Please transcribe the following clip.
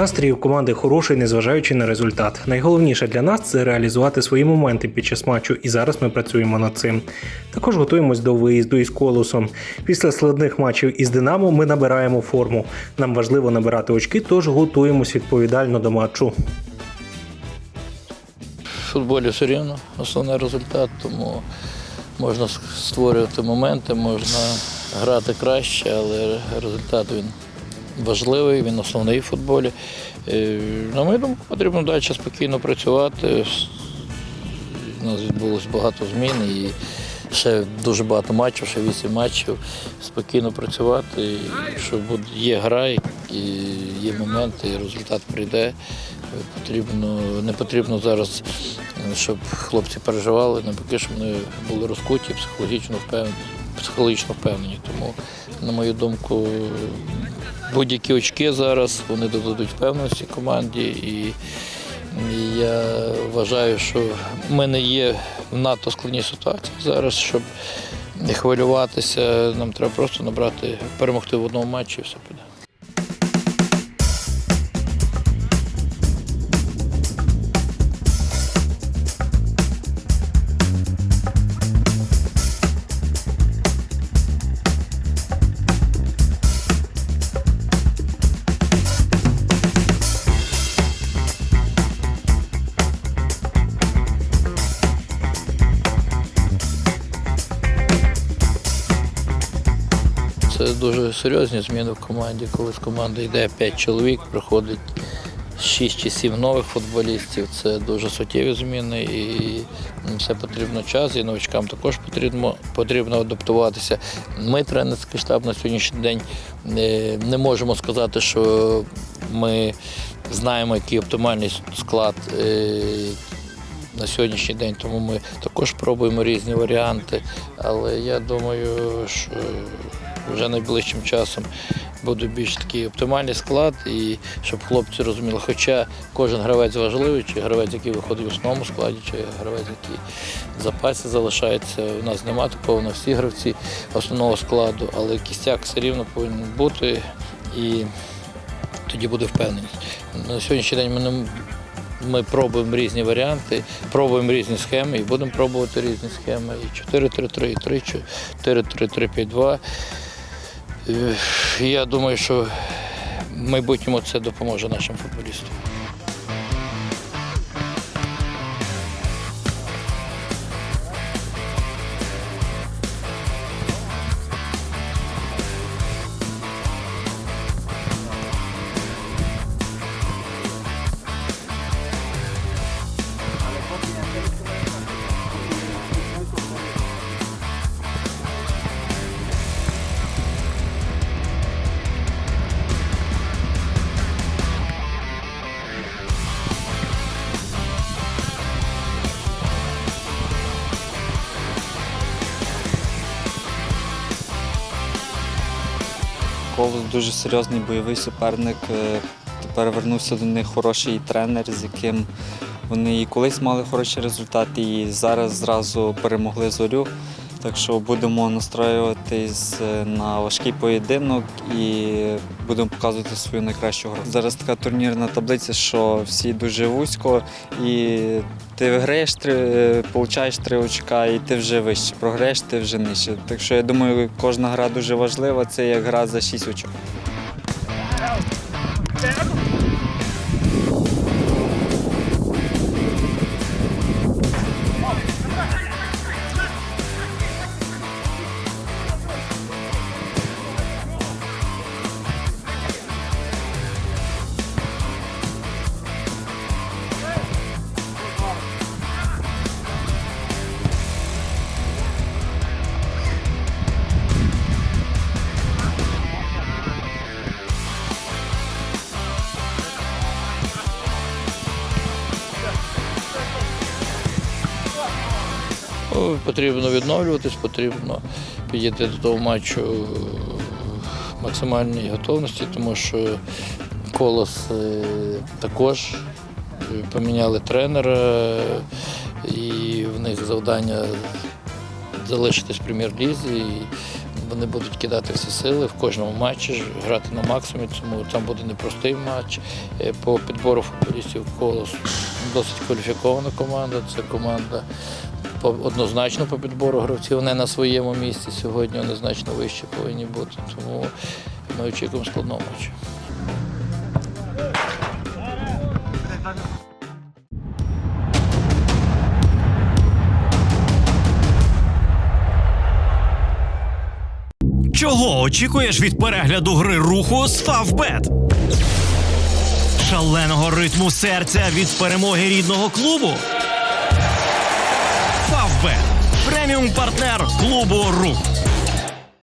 Настрій у команди хороший, незважаючи на результат. Найголовніше для нас це реалізувати свої моменти під час матчу, і зараз ми працюємо над цим. Також готуємось до виїзду із колосом. Після складних матчів із Динамо ми набираємо форму. Нам важливо набирати очки, тож готуємось відповідально до матчу. В футболі все рівно основний результат, тому можна створювати моменти, можна грати краще, але результат він важливий, він основний в футболі. Е, На мою думку, потрібно далі спокійно працювати. У нас відбулось багато змін і ще дуже багато матчів, ще вісім матчів. Спокійно працювати, і є гра, і є моменти, і результат прийде. Потрібно, не потрібно зараз, щоб хлопці переживали, навпаки, щоб вони були розкуті, психологічно впевнені, психологічно впевнені. Тому, на мою думку, будь-які очки зараз вони додадуть певності команді. І я вважаю, що ми не є в надто складній ситуації зараз, щоб не хвилюватися. Нам треба просто набрати, перемогти в одному матчі і все піде. Це дуже серйозні зміни в команді. Коли з команди йде 5 чоловік, приходить 6 чи 7 нових футболістів. Це дуже суттєві зміни і все потрібно час, і новичкам також потрібно, потрібно адаптуватися. Ми, тренерський штаб, на сьогоднішній день е, не можемо сказати, що ми знаємо, який оптимальний склад. е, на сьогоднішній день, тому ми також пробуємо різні варіанти. Але я думаю, що вже найближчим часом буде більш такий оптимальний склад, і щоб хлопці розуміли, хоча кожен гравець важливий, чи гравець, який виходить в основному складі, чи гравець, який в запасі залишається. У нас немає такого на всі гравці основного складу, але кістяк все рівно повинен бути і тоді буде впевненість. На сьогоднішній день ми не ми пробуємо різні варіанти, пробуємо різні схеми і будемо пробувати різні схеми. І 4-3-3, і 3 4-3-3-5-2. Е, Я думаю, що в майбутньому це допоможе нашим футболістам. Ковз дуже серйозний бойовий суперник. Е, Тепер вернувся до них хороший тренер, з яким вони і колись мали хороші результати, і зараз зразу перемогли зорю. Так що будемо настроюватись е, на важкий поєдинок і будемо показувати свою найкращу гру. Зараз така турнірна таблиця, що всі дуже вузько, і ти виграєш три, е, получаєш три очка, і ти вже вище. Програєш, ти вже нижче. Так що я думаю, кожна гра дуже важлива. Це як гра за шість очок. Потрібно відновлюватись, потрібно підійти до того матчу в максимальній готовності, тому що колос е, також поміняли тренера, і в них завдання залишитись в прем'єр-лізі. І вони будуть кидати всі сили в кожному матчі, грати на максимумі, тому там буде непростий матч. Е, По підбору футболістів колос досить кваліфікована команда. Це команда однозначно по підбору гравців. Вони на своєму місці сьогодні вони значно вище повинні бути. Тому ми очікуємо складного матчу. Чого очікуєш від перегляду гри руху з Фавбет? Шаленого ритму серця від перемоги рідного клубу? Преміум партнер клубу Рух.